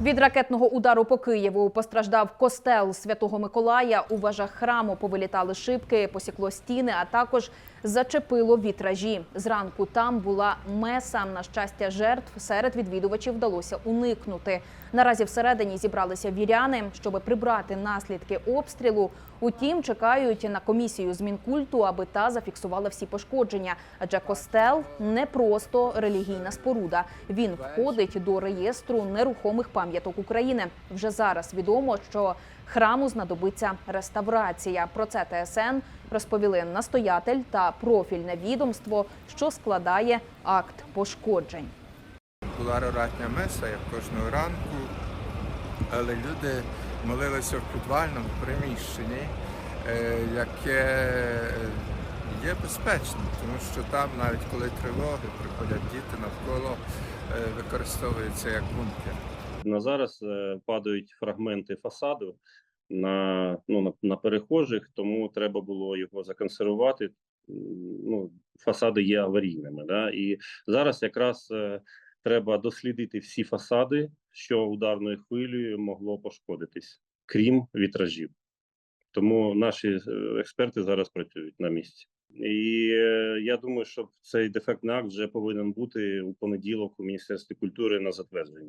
Від ракетного удару по Києву постраждав костел Святого Миколая. У вежах храму повилітали шибки, посікло стіни, а також зачепило вітражі. Зранку там була меса. На щастя, жертв серед відвідувачів вдалося уникнути. Наразі всередині зібралися віряни, щоб прибрати наслідки обстрілу. Утім, чекають на комісію з мінкульту, аби та зафіксувала всі пошкодження. Адже костел не просто релігійна споруда. Він входить до реєстру нерухомих пам'яток України. Вже зараз відомо, що храму знадобиться реставрація. Про це ТСН розповіли настоятель та профільне відомство, що складає акт пошкоджень. Була ратня меса, як кожного ранку, але люди молилися в підвальному приміщенні, е, яке є безпечним, тому що там навіть коли тривоги приходять діти навколо, е, використовується як бункер. На зараз е, падають фрагменти фасаду на, ну, на, на перехожих, тому треба було його законсервувати. Ну, фасади є аварійними. Да? І зараз якраз е, треба дослідити всі фасади, що ударною хвилею могло пошкодитись, крім вітражів. Тому наші е, експерти зараз працюють на місці. І я думаю, що цей дефектний акт вже повинен бути у понеділок у Міністерстві культури на затвердженні.